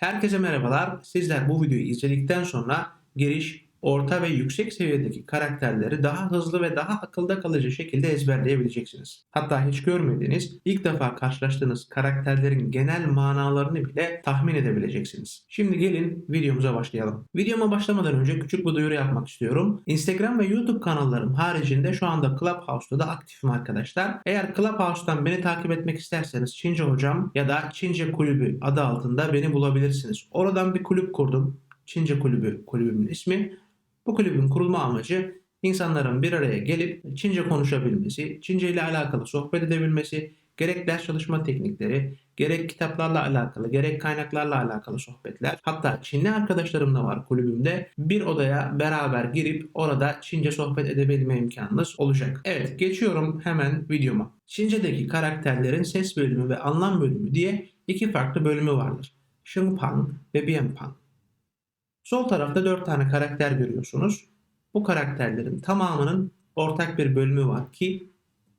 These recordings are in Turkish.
Herkese merhabalar. Sizler bu videoyu izledikten sonra giriş, orta ve yüksek seviyedeki karakterleri daha hızlı ve daha akılda kalıcı şekilde ezberleyebileceksiniz. Hatta hiç görmediğiniz, ilk defa karşılaştığınız karakterlerin genel manalarını bile tahmin edebileceksiniz. Şimdi gelin videomuza başlayalım. Videoma başlamadan önce küçük bir duyuru yapmak istiyorum. Instagram ve YouTube kanallarım haricinde şu anda Clubhouse'da da aktifim arkadaşlar. Eğer Clubhouse'dan beni takip etmek isterseniz Çince Hocam ya da Çince Kulübü adı altında beni bulabilirsiniz. Oradan bir kulüp kurdum. Çince Kulübü kulübümün ismi. Bu kulübün kurulma amacı insanların bir araya gelip Çince konuşabilmesi, Çince ile alakalı sohbet edebilmesi, gerek ders çalışma teknikleri, gerek kitaplarla alakalı, gerek kaynaklarla alakalı sohbetler. Hatta Çinli arkadaşlarım da var kulübümde. Bir odaya beraber girip orada Çince sohbet edebilme imkanınız olacak. Evet geçiyorum hemen videoma. Çince'deki karakterlerin ses bölümü ve anlam bölümü diye iki farklı bölümü vardır. Shengpang ve Bianpang. Sol tarafta 4 tane karakter görüyorsunuz. Bu karakterlerin tamamının ortak bir bölümü var ki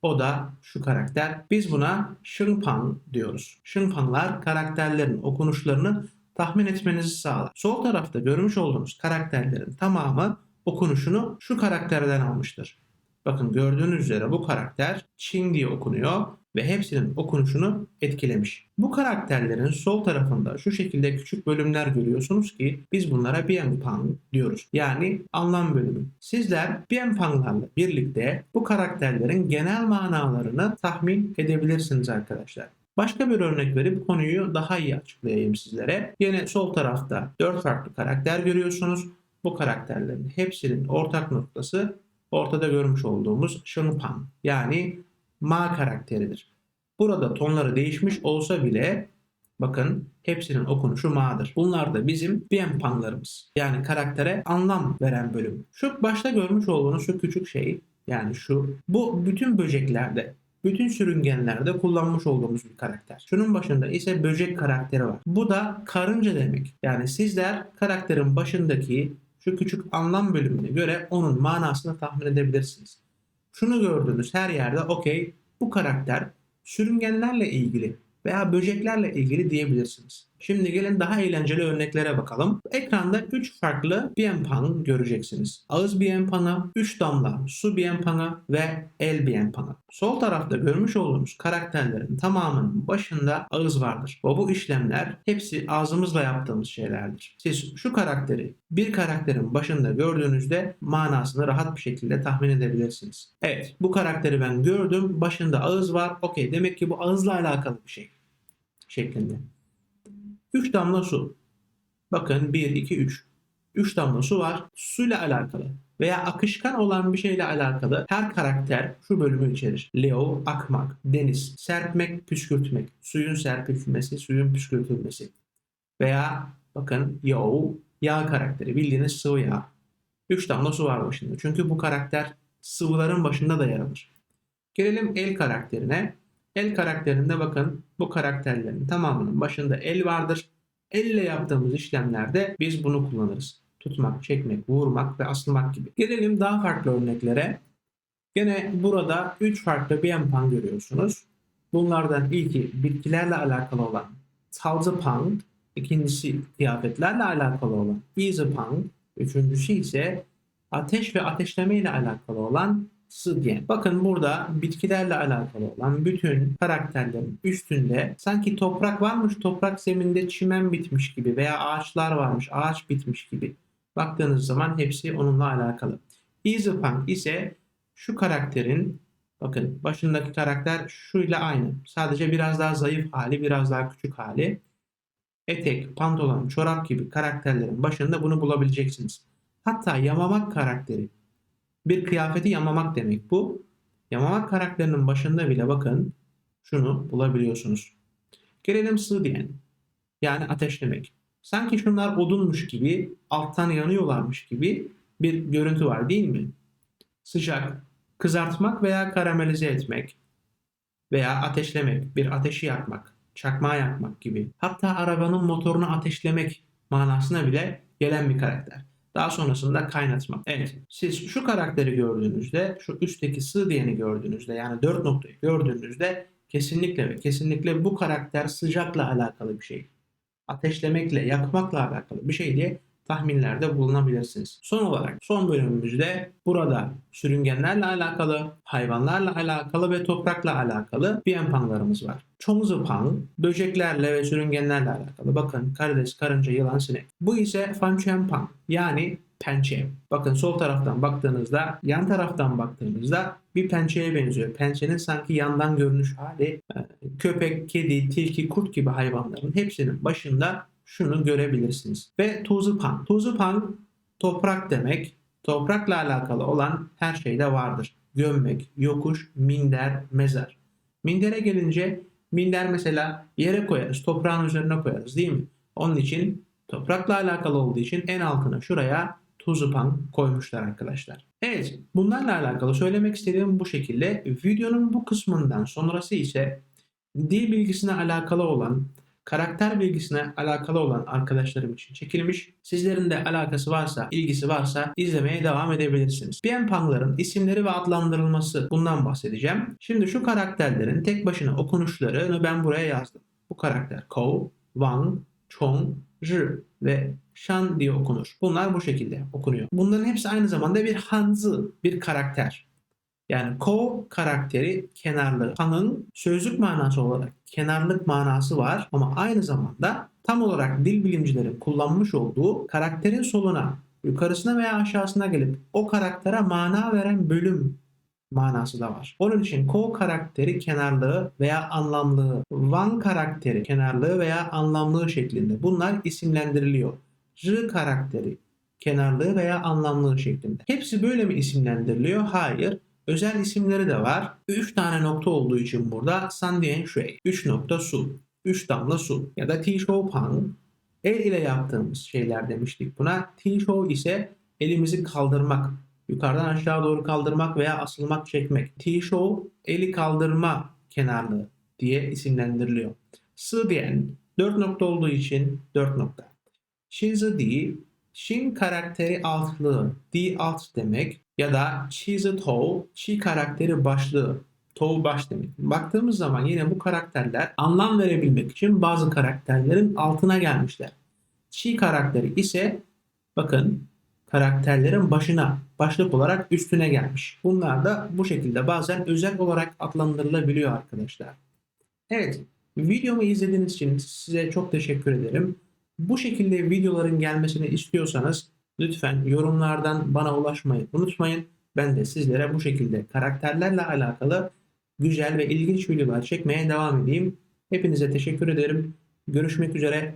o da şu karakter. Biz buna Shengpang diyoruz. Shengpanglar karakterlerin okunuşlarını tahmin etmenizi sağlar. Sol tarafta görmüş olduğunuz karakterlerin tamamı okunuşunu şu karakterden almıştır. Bakın gördüğünüz üzere bu karakter Çin diye okunuyor ve hepsinin okunuşunu etkilemiş. Bu karakterlerin sol tarafında şu şekilde küçük bölümler görüyorsunuz ki biz bunlara Bianpang diyoruz. Yani anlam bölümü. Sizler Bianpang'larla birlikte bu karakterlerin genel manalarını tahmin edebilirsiniz arkadaşlar. Başka bir örnek verip konuyu daha iyi açıklayayım sizlere. Yine sol tarafta 4 farklı karakter görüyorsunuz. Bu karakterlerin hepsinin ortak noktası ortada görmüş olduğumuz Shengpang yani Ma karakteridir. Burada tonları değişmiş olsa bile bakın hepsinin okunuşu Ma'dır. Bunlar da bizim Bianpang'larımız. Yani karaktere anlam veren bölüm. Şu başta görmüş olduğunuz şu küçük şey yani şu bu bütün böceklerde bütün sürüngenlerde kullanmış olduğumuz bir karakter. Şunun başında ise böcek karakteri var. Bu da karınca demek. Yani sizler karakterin başındaki şu küçük anlam bölümüne göre onun manasını tahmin edebilirsiniz. Şunu gördüğünüz her yerde okey bu karakter sürüngenlerle ilgili veya böceklerle ilgili diyebilirsiniz. Şimdi gelin daha eğlenceli örneklere bakalım. Ekranda 3 farklı bienpang göreceksiniz. Ağız bienpangı, 3 damla su bienpangı ve el bienpangı. Sol tarafta görmüş olduğunuz karakterlerin tamamının başında ağız vardır. Ve bu işlemler hepsi ağzımızla yaptığımız şeylerdir. Siz şu karakteri bir karakterin başında gördüğünüzde manasını rahat bir şekilde tahmin edebilirsiniz. Evet bu karakteri ben gördüm. Başında ağız var. Okey demek ki bu ağızla alakalı bir şey şeklinde. 3 damla su. Bakın 1, 2, 3. 3 damla su var. Suyla alakalı veya akışkan olan bir şeyle alakalı her karakter şu bölümü içerir. Leo, akmak, deniz, serpmek, püskürtmek, suyun serpilmesi, suyun püskürtülmesi. Veya bakın Yo, yağ karakteri bildiğiniz sıvı yağ. 3 damla su var başında. Çünkü bu karakter sıvıların başında da yer alır. Gelelim el karakterine. El karakterinde bakın bu karakterlerin tamamının başında el vardır. Elle yaptığımız işlemlerde biz bunu kullanırız. Tutmak, çekmek, vurmak ve asılmak gibi. Gelelim daha farklı örneklere. Gene burada 3 farklı bienpang görüyorsunuz. Bunlardan ilki bitkilerle alakalı olan Taozepang, ikincisi kıyafetlerle alakalı olan Izepang, üçüncüsü ise ateş ve ateşleme ile alakalı olan Sıdyen. Bakın burada bitkilerle alakalı olan bütün karakterlerin üstünde sanki toprak varmış, toprak zeminde çimen bitmiş gibi veya ağaçlar varmış, ağaç bitmiş gibi. Baktığınız zaman hepsi onunla alakalı. Easypunk ise şu karakterin bakın başındaki karakter şuyla aynı. Sadece biraz daha zayıf hali, biraz daha küçük hali. Etek, pantolon, çorap gibi karakterlerin başında bunu bulabileceksiniz. Hatta yamamak karakteri bir kıyafeti yamamak demek bu. Yamamak karakterinin başında bile bakın şunu bulabiliyorsunuz. Gelelim sığ diyen. Yani ateşlemek. Sanki şunlar odunmuş gibi, alttan yanıyorlarmış gibi bir görüntü var değil mi? Sıcak, kızartmak veya karamelize etmek veya ateşlemek, bir ateşi yakmak, çakmağı yakmak gibi. Hatta arabanın motorunu ateşlemek manasına bile gelen bir karakter. Daha sonrasında kaynatmak. Evet siz şu karakteri gördüğünüzde şu üstteki sığ diyeni gördüğünüzde yani dört noktayı gördüğünüzde kesinlikle ve kesinlikle bu karakter sıcakla alakalı bir şey. ateşlemekle, yakmakla alakalı bir şey diye tahminlerde bulunabilirsiniz. Son olarak son bölümümüzde burada sürüngenlerle alakalı, hayvanlarla alakalı ve toprakla alakalı bienpanglarımız var. Chongzipang böceklerle ve sürüngenlerle alakalı. Bakın karides, karınca, yılan, sinek. Bu ise Fanquanpang yani pençe. Bakın sol taraftan baktığınızda, yan taraftan baktığınızda bir pençeye benziyor. Pençenin sanki yandan görünüş hali. e, Köpek, kedi, tilki, kurt gibi hayvanların hepsinin başında şunu görebilirsiniz. Ve Tuzupang. Tuzupang toprak demek. Toprakla alakalı olan her şeyde vardır. Gömmek, yokuş, minder, mezar. Mindere gelince minder mesela yere koyarız, toprağın üzerine koyarız değil mi? Onun için toprakla alakalı olduğu için en altına şuraya Tuzupang koymuşlar arkadaşlar. Evet, bunlarla alakalı söylemek istediğim bu şekilde. Videonun bu kısmından sonrası ise dil bilgisine alakalı olan, karakter bilgisine alakalı olan arkadaşlarım için çekilmiş. Sizlerin de alakası varsa, ilgisi varsa izlemeye devam edebilirsiniz. Bienpang'ların isimleri ve adlandırılması bundan bahsedeceğim. Şimdi şu karakterlerin tek başına okunuşlarını ben buraya yazdım. Bu karakter Kou, Wang, Chong, Zhi ve Shan diye okunur. Bunlar bu şekilde okunuyor. Bunların hepsi aynı zamanda bir Hanzi, bir karakter. Yani ko karakteri kenarlı. Kanın sözlük manası olarak kenarlık manası var ama aynı zamanda tam olarak dil bilimcilerin kullanmış olduğu karakterin soluna, yukarısına veya aşağısına gelip o karaktere mana veren bölüm manası da var. Onun için ko karakteri kenarlığı veya anlamlığı, Wang karakteri kenarlığı veya anlamlığı şeklinde bunlar isimlendiriliyor. J karakteri kenarlığı veya anlamlığı şeklinde. Hepsi böyle mi isimlendiriliyor? Hayır. Özel isimleri de var. 3 tane nokta olduğu için burada San Dian Shui, 3 nokta su, 3 damla su ya da Ti Shou Pang el ile yaptığımız şeyler demiştik buna. Ti Shou ise elimizi kaldırmak, yukarıdan aşağı doğru kaldırmak veya asılmak, çekmek. Ti Shou eli kaldırma kenarlığı diye isimlendiriliyor. Sı Dian 4 nokta olduğu için 4 nokta. Shinzi Di Shin karakteri altlığı, di alt demek ya da Chizi Tou, Chi karakteri başlığı, Tou baş demek. Baktığımız zaman yine bu karakterler anlam verebilmek için bazı karakterlerin altına gelmişler. Chi karakteri ise bakın karakterlerin başına, başlık olarak üstüne gelmiş. Bunlar da bu şekilde bazen özel olarak adlandırılabiliyor arkadaşlar. Evet, videomu izlediğiniz için size çok teşekkür ederim. Bu şekilde videoların gelmesini istiyorsanız lütfen yorumlardan bana ulaşmayı unutmayın. Ben de sizlere bu şekilde karakterlerle alakalı güzel ve ilginç videolar çekmeye devam edeyim. Hepinize teşekkür ederim. Görüşmek üzere.